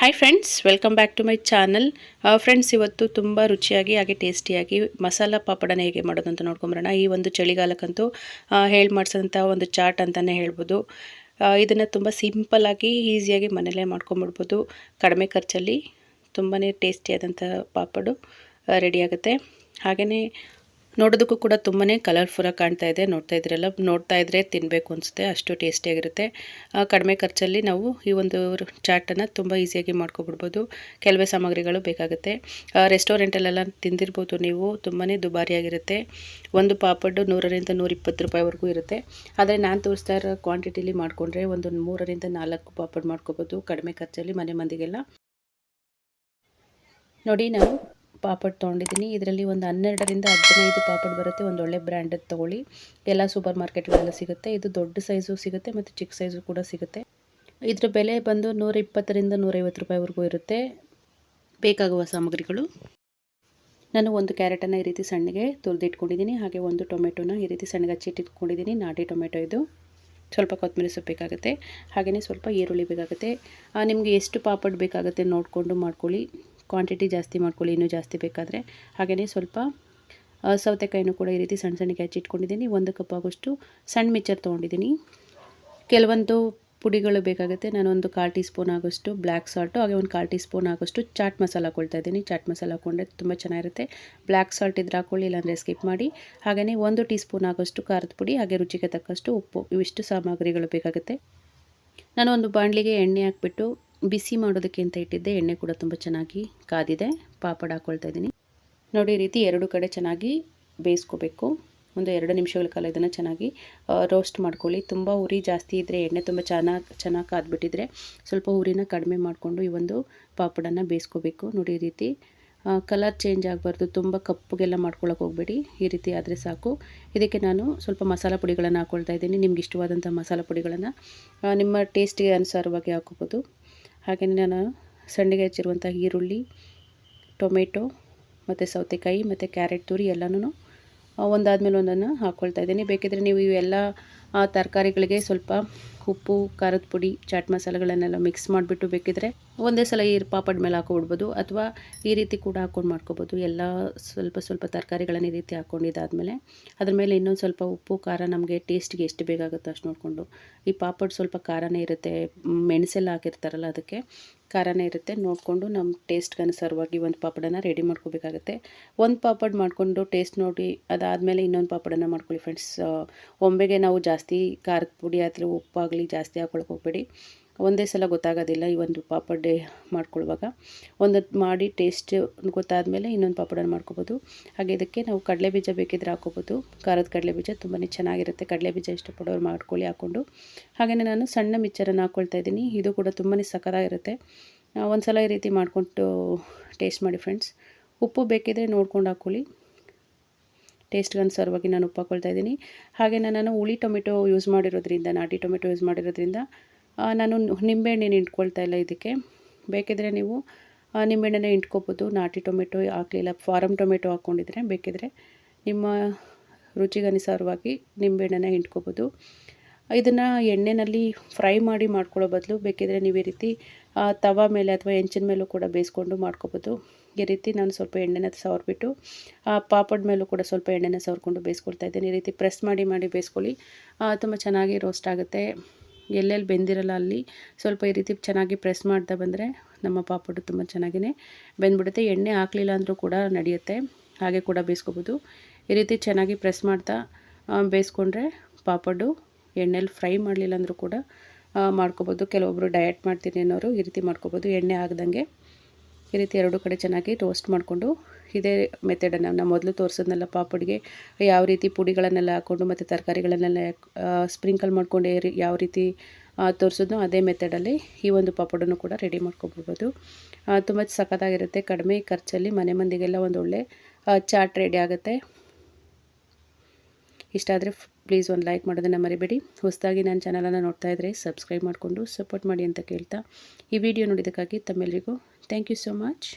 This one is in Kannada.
Hi friends welcome back to my channel friends ಇವತ್ತು ತುಂಬ ರುಚಿಯಾಗಿ, ಹಾಗೆ ಟೇಸ್ಟಿಯಾಗಿ ಮಸಾಲ ಪಾಪಡನ ಹೇಗೆ ಮಾಡೋದು ಅಂತ ನೋಡ್ಕೊಂಬರೋಣ. ಈ ಒಂದು ಚಳಿಗಾಲಕ್ಕಂತೂ ಹೇಳಿ ಮಾಡಿಸಿದಂಥ ಒಂದು ಚಾಟ್ ಅಂತಲೇ ಹೇಳ್ಬೋದು. ಇದನ್ನು ತುಂಬ ಸಿಂಪಲ್ಲಾಗಿ ಈಸಿಯಾಗಿ ಮನೆಯಲ್ಲೇ ಮಾಡ್ಕೊಂಬಿಡ್ಬೋದು. ಕಡಿಮೆ ಖರ್ಚಲ್ಲಿ ತುಂಬಾ ಟೇಸ್ಟಿಯಾದಂಥ ಪಾಪಡು ರೆಡಿಯಾಗುತ್ತೆ ಹಾಗೆಯೇ ನೋಡೋದಕ್ಕೂ ಕೂಡ ತುಂಬಾ ಕಲರ್ಫುಲ್ಲಾಗಿ ಕಾಣ್ತಾ ಇದೆ. ನೋಡ್ತಾ ಇದ್ರಲ್ಲ, ನೋಡ್ತಾ ಇದ್ರೆ ತಿನ್ನಬೇಕು ಅನಿಸುತ್ತೆ, ಅಷ್ಟು ಟೇಸ್ಟಿಯಾಗಿರುತ್ತೆ ಕಡಿಮೆ ಖರ್ಚಲ್ಲಿ ನಾವು ಈ ಒಂದು ಚಾಟನ್ನು ತುಂಬ ಈಸಿಯಾಗಿ ಮಾಡ್ಕೊಬಿಡ್ಬೋದು. ಕೆಲವೇ ಸಾಮಗ್ರಿಗಳು ಬೇಕಾಗುತ್ತೆ. ರೆಸ್ಟೋರೆಂಟಲ್ಲೆಲ್ಲ ತಿಂದಿರ್ಬೋದು ನೀವು ತುಂಬಾ ದುಬಾರಿಯಾಗಿರುತ್ತೆ ಒಂದು ಪಾಪಡ್ಡು ನೂರರಿಂದ ನೂರಿಪ್ಪತ್ತು ರೂಪಾಯಿವರೆಗೂ ಇರುತ್ತೆ. ಆದರೆ ನಾನು ತೋರಿಸ್ತಾ ಇರೋ ಕ್ವಾಂಟಿಟಿಲಿ ಮಾಡಿಕೊಂಡ್ರೆ ಒಂದು ಮೂರರಿಂದ ನಾಲ್ಕು ಪಾಪಡ್ ಮಾಡ್ಕೋಬೋದು ಕಡಿಮೆ ಖರ್ಚಲ್ಲಿ ಮನೆ ಮಂದಿಗೆಲ್ಲ. ನೋಡಿ ನಾವು ಪಾಪಡ್ ತೊಗೊಂಡಿದ್ದೀನಿ. ಇದರಲ್ಲಿ ಒಂದು ಹನ್ನೆರಡರಿಂದ ಹದಿನೈದು ಪಾಪಡ್ ಬರುತ್ತೆ. ಒಂದು ಒಳ್ಳೆ ಬ್ರ್ಯಾಂಡದ್ದು ತೊಗೊಳ್ಳಿ. ಎಲ್ಲ ಸೂಪರ್ ಮಾರ್ಕೆಟ್ಗಳೆಲ್ಲ ಸಿಗುತ್ತೆ. ಇದು ದೊಡ್ಡ ಸೈಜು ಸಿಗುತ್ತೆ ಮತ್ತು ಚಿಕ್ಕ ಸೈಜು ಕೂಡ ಸಿಗುತ್ತೆ. ಇದರ ಬೆಲೆ ಬಂದು ನೂರ ಇಪ್ಪತ್ತರಿಂದ ನೂರೈವತ್ತು ರೂಪಾಯಿವರೆಗೂ ಇರುತ್ತೆ. ಬೇಕಾಗುವ ಸಾಮಗ್ರಿಗಳು. ನಾನು ಒಂದು ಕ್ಯಾರೆಟನ್ನು ಈ ರೀತಿ ಸಣ್ಣಗೆ ತುರಿದಿಟ್ಕೊಂಡಿದ್ದೀನಿ. ಹಾಗೆ ಒಂದು ಟೊಮೆಟೊನ ಈ ರೀತಿ ಸಣ್ಣಗೆ ಹಚ್ಚಿಟ್ಟಿಟ್ಕೊಂಡಿದ್ದೀನಿ ನಾಟಿ ಟೊಮೆಟೊ ಇದು. ಸ್ವಲ್ಪ ಕೊತ್ತಂಬರಿ ಸೊಪ್ಪು ಬೇಕಾಗುತ್ತೆ. ಹಾಗೆಯೇ ಸ್ವಲ್ಪ ಈರುಳ್ಳಿ ಬೇಕಾಗುತ್ತೆ. ನಿಮಗೆ ಎಷ್ಟು ಪಾಪಡ್ ಬೇಕಾಗುತ್ತೆ ನೋಡಿಕೊಂಡು ಮಾಡ್ಕೊಳ್ಳಿ. ಕ್ವಾಂಟಿಟಿ ಜಾಸ್ತಿ ಮಾಡ್ಕೊಳ್ಳಿ, ಇನ್ನೂ ಜಾಸ್ತಿ ಬೇಕಾದರೆ. ಹಾಗೆಯೇ ಸ್ವಲ್ಪ ಸೌತೆಕಾಯಿನೂ ಕೂಡ ಈ ರೀತಿ ಸಣ್ಣ ಸಣ್ಣಗೆ ಹಚ್ಚಿಟ್ಕೊಂಡಿದ್ದೀನಿ ಒಂದು ಕಪ್ ಆಗೋಷ್ಟು ಸಣ್ಣ ಮಿಚ್ಚರ್ ತೊಗೊಂಡಿದ್ದೀನಿ. ಕೆಲವೊಂದು ಪುಡಿಗಳು ಬೇಕಾಗುತ್ತೆ. ನಾನು ಒಂದು ಕಾಲು ಟೀ ಸ್ಪೂನ್ ಆಗೋಷ್ಟು ಬ್ಲ್ಯಾಕ್ ಸಾಲ್ಟು ಹಾಗೆ ಒಂದು ಕಾಲು ಟೀ ಸ್ಪೂನ್ ಆಗೋಷ್ಟು ಚಾಟ್ ಮಸಾಲ ಹಾಕೊಳ್ತಾ ಇದ್ದೀನಿ. ಚಾಟ್ ಮಸಾಲ ಹಾಕೊಂಡ್ರೆ ತುಂಬ ಚೆನ್ನಾಗಿರುತ್ತೆ. ಬ್ಲ್ಯಾಕ್ ಸಾಲ್ಟ್ ಇದ್ರೆ ಹಾಕೊಳ್ಳಿ, ಇಲ್ಲಾಂದರೆ ಸ್ಕಿಪ್ ಮಾಡಿ. ಹಾಗೆಯೇ ಒಂದು ಟೀ ಸ್ಪೂನ್ ಆಗೋಷ್ಟು ಖಾರದ ಪುಡಿ, ಹಾಗೆ ರುಚಿಗೆ ತಕ್ಕಷ್ಟು ಉಪ್ಪು. ಇವಿಷ್ಟು ಸಾಮಗ್ರಿಗಳು ಬೇಕಾಗುತ್ತೆ. ನಾನು ಒಂದು ಬಾಣಲಿಗೆ ಎಣ್ಣೆ ಹಾಕ್ಬಿಟ್ಟು ಬಿಸಿ ಮಾಡೋದಕ್ಕೆ ಅಂತ ಇಟ್ಟಿದ್ದೆ. ಎಣ್ಣೆ ಕೂಡ ತುಂಬ ಚೆನ್ನಾಗಿ ಕಾದಿದೆ. ಪಾಪಡ್ ಹಾಕ್ಕೊಳ್ತಾ ಇದ್ದೀನಿ. ನೋಡಿ ರೀತಿ ಎರಡು ಕಡೆ ಚೆನ್ನಾಗಿ ಬೇಯಿಸ್ಕೋಬೇಕು. ಒಂದು ಎರಡು ನಿಮಿಷಗಳ ಕಾಲ ಇದನ್ನು ಚೆನ್ನಾಗಿ ರೋಸ್ಟ್ ಮಾಡ್ಕೊಳ್ಳಿ. ತುಂಬ ಉರಿ ಜಾಸ್ತಿ ಇದ್ದರೆ ಎಣ್ಣೆ ತುಂಬ ಚೆನ್ನಾಗಿ ಚೆನ್ನಾಗಿ ಕಾದ್ಬಿಟ್ಟಿದ್ರೆ ಸ್ವಲ್ಪ ಉರಿನ ಕಡಿಮೆ ಮಾಡಿಕೊಂಡು ಈ ಒಂದು ಪಾಪಡನ್ನು ಬೇಯಿಸ್ಕೋಬೇಕು. ನೋಡಿ, ಈ ರೀತಿ ಕಲರ್ ಚೇಂಜ್ ಆಗಬಾರ್ದು. ತುಂಬ ಕಪ್ಪುಗೆಲ್ಲ ಮಾಡ್ಕೊಳಕ್ಕೆ ಹೋಗಬೇಡಿ. ಈ ರೀತಿ ಆದರೆ ಸಾಕು. ಇದಕ್ಕೆ ನಾನು ಸ್ವಲ್ಪ ಮಸಾಲ ಪುಡಿಗಳನ್ನು ಹಾಕ್ಕೊಳ್ತಾ ಇದ್ದೀನಿ. ನಿಮ್ಗೆ ಇಷ್ಟವಾದಂಥ ಮಸಾಲ ಪುಡಿಗಳನ್ನು ನಿಮ್ಮ ಟೇಸ್ಟಿಗೆ ಅನುಸಾರವಾಗಿ ಹಾಕೋಬೋದು. ಹಾಗೆಯೇ ನಾನು ಸಣ್ಣಗೆ ಹಚ್ಚಿರುವಂಥ ಈರುಳ್ಳಿ, ಟೊಮೆಟೊ ಮತ್ತು ಸೌತೆಕಾಯಿ ಮತ್ತು ಕ್ಯಾರೆಟ್, ತುರಿ ಎಲ್ಲನೂ ಒಂದಾದ್ಮೇಲೆ ಒಂದನ್ನು ಹಾಕ್ಕೊಳ್ತಾ ಇದ್ದೀನಿ. ಬೇಕಿದ್ದರೆ ನೀವು ಇವೆಲ್ಲ ತರಕಾರಿಗಳಿಗೆ ಸ್ವಲ್ಪ ಉಪ್ಪು, ಖಾರದ ಪುಡಿ, ಚಾಟ್ ಮಸಾಲೆಗಳನ್ನೆಲ್ಲ ಮಿಕ್ಸ್ ಮಾಡಿಬಿಟ್ಟು ಬೇಕಿದ್ರೆ ಒಂದೇ ಸಲ ಈ ಪಾಪಡ್ ಮೇಲೆ ಹಾಕೊಬಿಡ್ಬೋದು ಅಥವಾ ಈ ರೀತಿ ಕೂಡ ಹಾಕ್ಕೊಂಡು ಮಾಡ್ಕೋಬೋದು. ಎಲ್ಲ ಸ್ವಲ್ಪ ಸ್ವಲ್ಪ ತರಕಾರಿಗಳನ್ನು ಈ ರೀತಿ ಹಾಕ್ಕೊಂಡಿದ್ದಾದಮೇಲೆ ಅದ್ರ ಮೇಲೆ ಇನ್ನೊಂದು ಸ್ವಲ್ಪ ಉಪ್ಪು, ಖಾರ ನಮಗೆ ಟೇಸ್ಟಿಗೆ ಎಷ್ಟು ಬೇಕಾಗುತ್ತೋ ಅಷ್ಟು ನೋಡಿಕೊಂಡು ಈ ಪಾಪಡ್ ಸ್ವಲ್ಪ ಖಾರನೇ ಇರುತ್ತೆ. ಮೆಣಸೆಲ್ಲ ಹಾಕಿರ್ತಾರಲ್ಲ ಅದಕ್ಕೆ ಖಾರನೇ ಇರುತ್ತೆ. ನೋಡಿಕೊಂಡು ನಮ್ಮ ಟೇಸ್ಟ್ಗೆ ಅನುಸಾರವಾಗಿ ಒಂದು ಪಾಪಡನ್ನು ರೆಡಿ ಮಾಡ್ಕೋಬೇಕಾಗುತ್ತೆ. ಒಂದು ಪಾಪಡ್ ಮಾಡಿಕೊಂಡು ಟೇಸ್ಟ್ ನೋಡಿ ಅದಾದಮೇಲೆ ಇನ್ನೊಂದು ಪಾಪಡನ್ನು ಮಾಡ್ಕೊಳ್ಳಿ ಫ್ರೆಂಡ್ಸ್ ಒಂಬೆಗೆ ನಾವು ಜಾಸ್ತಿ ಖಾರದ ಪುಡಿ ಆದರೆ ಉಪ್ಪಾಗಲಿ ಜಾಸ್ತಿ ಹಾಕೊಳಕ್ಕೆ ಹೋಗ್ಬೇಡಿ. ಒಂದೇ ಸಲ ಗೊತ್ತಾಗೋದಿಲ್ಲ ಈ ಒಂದು ಪಾಪಡ್ಡೆ ಮಾಡ್ಕೊಳ್ಳುವಾಗ ಒಂದು ಮಾಡಿ ಟೇಸ್ಟ್ ಗೊತ್ತಾದಮೇಲೆ ಇನ್ನೊಂದು ಪಾಪಡನ್ನು ಮಾಡ್ಕೋಬೋದು. ಹಾಗೆ ಇದಕ್ಕೆ ನಾವು ಕಡಲೆ ಬೀಜ ಬೇಕಿದ್ರೆ ಹಾಕೋಬೋದು. ಖಾರದ ಕಡಲೆ ಬೀಜ ತುಂಬಾ ಚೆನ್ನಾಗಿರುತ್ತೆ. ಕಡಲೆ ಬೀಜ ಇಷ್ಟಪಡೋರು ಮಾಡ್ಕೊಳ್ಳಿ ಹಾಕ್ಕೊಂಡು ಹಾಗೆಯೇ ನಾನು ಸಣ್ಣ ಮಿಚ್ಚರನ್ನು ಹಾಕ್ಕೊಳ್ತಾ ಇದ್ದೀನಿ. ಇದು ಕೂಡ ತುಂಬಾ ಸಕ್ಕತ್ತಾಗಿರುತ್ತೆ ಒಂದು ಸಲ ಈ ರೀತಿ ಮಾಡಿಕೊಂಡು ಟೇಸ್ಟ್ ಮಾಡಿ ಫ್ರೆಂಡ್ಸ್ ಉಪ್ಪು ಬೇಕಿದ್ರೆ ನೋಡ್ಕೊಂಡು ಹಾಕ್ಕೊಳ್ಳಿ ಟೇಸ್ಟ್ಗೆ ಅನುಸಾರವಾಗಿ ನಾನು ಉಪ್ಪು ಇದ್ದೀನಿ. ಹಾಗೆ ನಾನು ಹುಳಿ ಟೊಮೆಟೊ ಯೂಸ್ ಮಾಡಿರೋದ್ರಿಂದ, ನಾಟಿ ಟೊಮೆಟೊ ಯೂಸ್ ಮಾಡಿರೋದ್ರಿಂದ ನಾನು ನಿಂಬೆಹಣ್ಣೇನು ಇಟ್ಕೊಳ್ತಾ ಇಲ್ಲ ಇದಕ್ಕೆ. ಬೇಕಿದ್ರೆ ನೀವು ನಿಂಬೆಹಣ್ಣೆ ಇಟ್ಕೋಬೋದು ನಾಟಿ ಟೊಮೆಟೊ ಹಾಕಲಿಲ್ಲ ಫಾರಮ್ ಟೊಮೆಟೊ ಹಾಕ್ಕೊಂಡಿದ್ರೆ ಬೇಕಿದ್ರೆ ನಿಮ್ಮ ರುಚಿಗನುಸಾರವಾಗಿ ನಿಂಬೆಹಣ್ಣೆ ಹಿಂಡ್ಕೋಬೋದು. ಇದನ್ನು ಎಣ್ಣೆಯಲ್ಲಿ ಫ್ರೈ ಮಾಡಿ ಮಾಡ್ಕೊಳ್ಳೋ ಬದಲು ಬೇಕಿದ್ರೆ ನೀವು ಈ ರೀತಿ ತವ ಮೇಲೆ ಅಥವಾ ಹೆಂಚಿನ ಮೇಲೂ ಕೂಡ ಬೇಯಿಸ್ಕೊಂಡು ಮಾಡ್ಕೋಬೋದು. ಈ ರೀತಿ ನಾನು ಸ್ವಲ್ಪ ಎಣ್ಣೆನ ಸವರ್ಬಿಟ್ಟು, ಆ ಪಾಪಡ್ ಮೇಲೂ ಕೂಡ ಸ್ವಲ್ಪ ಎಣ್ಣೆನ ಸವರ್ಕೊಂಡು ಬೇಯಿಸ್ಕೊಳ್ತಾ ಇದ್ದೇನೆ. ಈ ರೀತಿ ಪ್ರೆಸ್ ಮಾಡಿ ಮಾಡಿ ಬೇಯಿಸ್ಕೊಳ್ಳಿ. ತುಂಬ ಚೆನ್ನಾಗಿ ರೋಸ್ಟ್ ಆಗುತ್ತೆ. ಎಲ್ಲೆಲ್ಲಿ ಬೆಂದಿರಲ್ಲ ಅಲ್ಲಿ ಸ್ವಲ್ಪ ಈ ರೀತಿ ಚೆನ್ನಾಗಿ ಪ್ರೆಸ್ ಮಾಡ್ತಾ ಬಂದರೆ ನಮ್ಮ ಪಾಪಡು ತುಂಬ ಚೆನ್ನಾಗಿಯೇ ಬೆಂದ್ಬಿಡುತ್ತೆ. ಎಣ್ಣೆ ಹಾಕಲಿಲ್ಲ ಅಂದರೂ ಕೂಡ ನಡೆಯುತ್ತೆ. ಹಾಗೆ ಕೂಡ ಬೇಯಿಸ್ಕೋಬೋದು. ಈ ರೀತಿ ಚೆನ್ನಾಗಿ ಪ್ರೆಸ್ ಮಾಡ್ತಾ ಬೇಯಿಸ್ಕೊಂಡ್ರೆ ಪಾಪಡ್ಡು ಎಣ್ಣೆಲಿ ಫ್ರೈ ಮಾಡಲಿಲ್ಲ ಅಂದರೂ ಕೂಡ ಮಾಡ್ಕೋಬೋದು. ಕೆಲವೊಬ್ಬರು ಡಯಟ್ ಮಾಡ್ತೀನಿ ಅನ್ನೋರು ಈ ರೀತಿ ಮಾಡ್ಕೋಬೋದು. ಎಣ್ಣೆ ಆಗದಂಗೆ ಈ ರೀತಿ ಎರಡು ಕಡೆ ಚೆನ್ನಾಗಿ ಟೋಸ್ಟ್ ಮಾಡಿಕೊಂಡು ಇದೇ ಮೆಥಡನ್ನು ನಾನು ಮೊದಲು ತೋರಿಸೋದ್ನೆಲ್ಲ ಪಾಪಡ್ಗೆ. ಯಾವ ರೀತಿ ಪುಡಿಗಳನ್ನೆಲ್ಲ ಹಾಕ್ಕೊಂಡು ಮತ್ತು ತರಕಾರಿಗಳನ್ನೆಲ್ಲ ಸ್ಪ್ರಿಂಕಲ್ ಮಾಡ್ಕೊಂಡು ಯಾವ ರೀತಿ ತೋರಿಸೋದು ಅದೇ ಮೆಥಡಲ್ಲಿ ಈ ಒಂದು ಪಾಪಡನ್ನು ಕೂಡ ರೆಡಿ ಮಾಡ್ಕೊಬಿಡ್ಬೋದು ತುಂಬ ಸಖತ್ತಾಗಿರುತ್ತೆ. ಕಡಿಮೆ ಖರ್ಚಲ್ಲಿ ಮನೆ ಮಂದಿಗೆಲ್ಲ ಒಂದು ಒಳ್ಳೆ ಚಾಟ್ ರೆಡಿ ಆಗುತ್ತೆ. ಇಷ್ಟ ಆದರೆ ಪ್ಲೀಸ್ ಒಂದು ಲೈಕ್ ಮಾಡೋದನ್ನು ಮರಿಬೇಡಿ. ಹೊಸದಾಗಿ ನನ್ನ ಚಾನಲನ್ನು ನೋಡ್ತಾ ಇದ್ದರೆ ಸಬ್ಸ್ಕ್ರೈಬ್ ಮಾಡಿಕೊಂಡು ಸಪೋರ್ಟ್ ಮಾಡಿ ಅಂತ ಕೇಳ್ತಾ ಈ ವಿಡಿಯೋ ನೋಡಿದ್ದಕ್ಕಾಗಿ ತಮ್ಮೆಲ್ಲರಿಗೂ ಥ್ಯಾಂಕ್ ಯು ಸೋ ಮಚ್